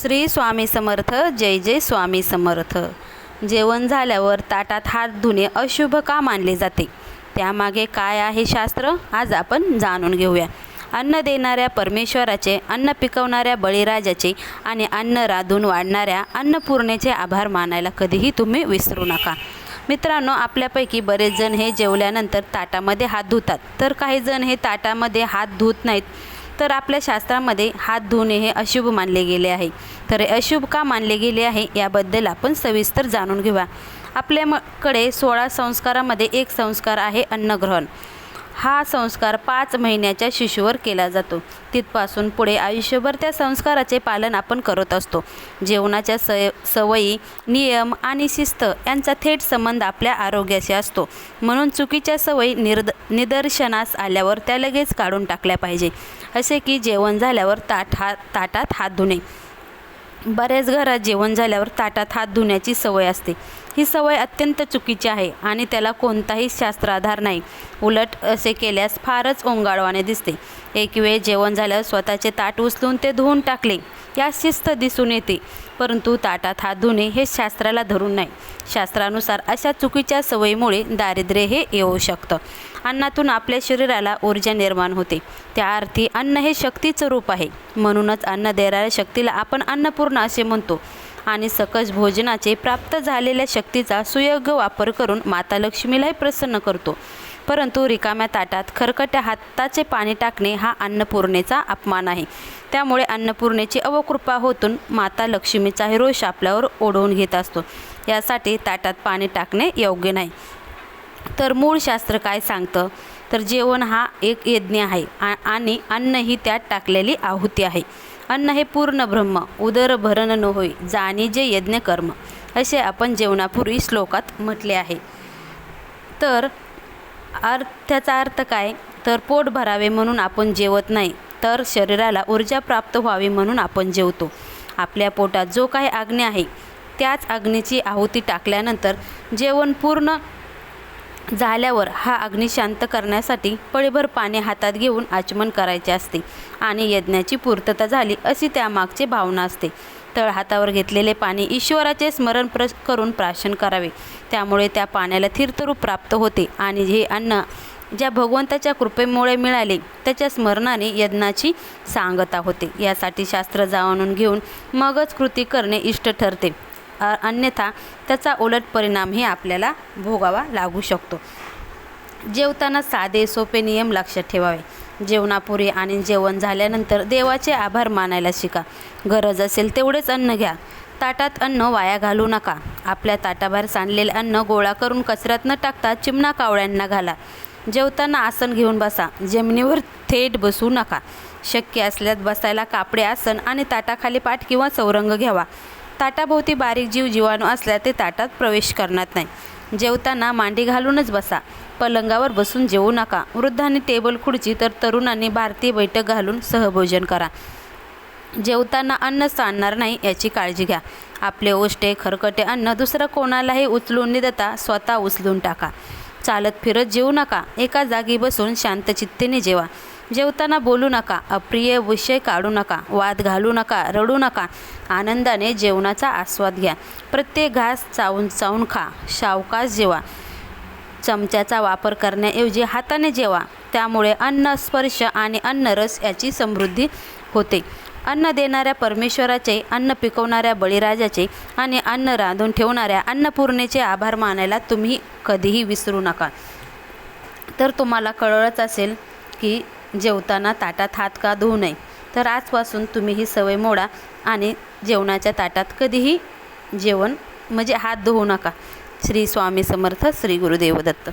श्री स्वामी समर्थ जय जय स्वामी समर्थ. जेवण झाल्यावर ताटात हात धुणे अशुभ का मानले जाते? त्यामागे काय आहे शास्त्र? आज आपण जाणून घेऊया. अन्न देणाऱ्या परमेश्वराचे अन्न पिकवणाऱ्या बळीराजाचे आणि अन्न राधून वाढणाऱ्या अन्नपूर्णेचे आभार मानायला कधीही तुम्ही विसरू नका. मित्रांनो आपल्यापैकी बरेच जण हे जेवल्यानंतर ताटामध्ये हात धुतात. तर काही जण हे ताटामध्ये हात धुत नाहीत. तर आपल्या शास्त्रामध्ये हात धुणे हे अशुभ मानले गेले आहे. तर हे अशुभ का मानले गेले आहे? याबद्दल आपण सविस्तर जाणून घेऊया. आपल्या सोळा संस्कारामध्ये एक संस्कार आहे अन्नग्रहण. हा संस्कार पाच महिन्याच्या शिशूवर केला जातो. तिथपासून पुढे आयुष्यभर त्या संस्काराचे पालन आपण करत असतो. जेवणाच्या सय सवयी नियम आणि शिस्त यांचा थेट संबंध आपल्या आरोग्याशी असतो. म्हणून चुकीच्या सवयी निर्द निदर्शनास आल्यावर त्या लगेच काढून टाकल्या पाहिजे. असे की जेवण झाल्यावर ताट हा ताटात हात धुणे. बऱ्याच घरात जेवण झाल्यावर ताटात हात धुण्याची सवय असते. ही सवय अत्यंत चुकीची आहे आणि त्याला कोणताही शास्त्राधार नाही. उलट असे केल्यास फारच ओंगाळवाने दिसते. एक वेळ जेवण झाल्यावर स्वतःचे ताट उचलून ते धुवून टाकले. या शिस्त दिसून येते. परंतु ताटात हात धुणे हे शास्त्राला धरून नाही. शास्त्रानुसार अशा चुकीच्या सवयीमुळे दारिद्र्य हे येऊ शकतं. अन्नातून आपल्या शरीराला ऊर्जा निर्माण होते. त्या अर्थी अन्न हे शक्तीचं रूप आहे. म्हणूनच अन्न देणाऱ्या शक्तीला आपण अन्नपूर्ण असे म्हणतो. आणि सकस भोजनाचे प्राप्त झालेल्या शक्तीचा सुयोग्य वापर करून माता लक्ष्मीलाही प्रसन्न करतो. परंतु रिकाम्या ताटात खरकट्या हाताचे पाणी टाकणे हा अन्नपूर्णेचा अपमान आहे. त्यामुळे अन्नपूर्णेची अवकृपा होतून माता लक्ष्मीचाही रोष आपल्यावर ओढवून घेत असतो. यासाठी ताटात पाणी टाकणे योग्य नाही. तर मूळ शास्त्र काय सांगतं? तर जेवण हा एक यज्ञ आहे. आ- आणि अन्न ही त्यात टाकलेली आहुती आहे. अन्न हे पूर्ण ब्रह्म उदर भरण न होय जाणी जे यज्ञ कर्म असे आपण जेवणापूर्वी श्लोकात म्हटले आहे. तर अर्थाचा अर्थ काय? तर पोट भरावे म्हणून आपण जेवत नाही तर शरीराला ऊर्जा प्राप्त व्हावी म्हणून आपण जेवतो. आपल्या पोटात जो काही आग्ने आहे त्याच अग्नीची आहुती टाकल्यानंतर जेवण पूर्ण झाल्यावर हा अग्नी शांत करण्यासाठी पळीभर पाणी हातात घेऊन आचमन करायचे असते आणि यज्ञाची पूर्तता झाली अशी त्यामागची भावना असते. तळ हातावर घेतलेले पाणी ईश्वराचे स्मरण प्र करून प्राशन करावे. त्यामुळे त्या पाण्याला तीर्थरूप प्राप्त होते आणि हे अन्न ज्या भगवंताच्या कृपेमुळे मिळाले त्याच्या स्मरणाने यज्ञाची सांगता होते. यासाठी शास्त्र जाणून घेऊन मगच कृती करणे इष्ट ठरते. अन्यथा त्याचा उलट परिणामही आपल्याला भोगावा लागू शकतो. जेवताना साधे सोपे नियम लक्षात ठेवावे. जेवणापूर्वी आणि जेवण झाल्यानंतर देवाचे आभार मानायला शिका. गरज असेल तेवढेच अन्न घ्या. ताटात अन्न वाया घालू नका. आपल्या ताटाबाहेर सांडलेले अन्न गोळा करून कचऱ्यात न टाकता चिमणा कावळ्यांना घाला. जेवताना आसन घेऊन बसा. जमिनीवर थेट बसू नका. शक्य असल्यास बसायला कापडे आसन आणि ताटाखाली पाठ किंवा चौरंग घ्यावा. ताटाभोवती बारीक जीव जीवाणू असल्या ते ताटात प्रवेश करणार नाही. जेवताना मांडी घालूनच बसा. पलंगावर बसून जेवू नका. वृद्धांनी टेबल खुर्ची तर तरुणांनी भारतीय बैठक घालून सहभोजन करा. जेवताना अन्न सांडणार नाही याची काळजी घ्या. आपले ओष्टे खरकटे अन्न दुसरं कोणालाही उचलून न देता स्वतः उचलून टाका. चालत फिरत जेवू नका. एका जागी बसून शांतचित्तेने जेवा. जेवताना बोलू नका अप्रिय विषय काढू नका वाद घालू नका रडू नका. आनंदाने जेवणाचा आस्वाद घ्या. प्रत्येक घास चावून चावून खा. शावकास जेवा. चमच्याचा वापर करण्याऐवजी हाताने जेवा. त्यामुळे अन्न स्पर्श आणि अन्नरस याची समृद्धी होते. अन्न देणाऱ्या परमेश्वराचे अन्न पिकवणाऱ्या बळीराजाचे आणि अन्न रांधून ठेवणाऱ्या अन्नपूर्णेचे आभार मानायला तुम्ही कधीही विसरू नका. तर तुम्हाला कळलंच असेल की जेवताना ताटात हात का धुवू नये. तर आजपासून तुम्ही ही सवय मोडा आणि जेवणाच्या ताटात कधीही जेवण म्हणजे हात धुवू नका. श्री स्वामी समर्थ श्री गुरुदेव दत्त.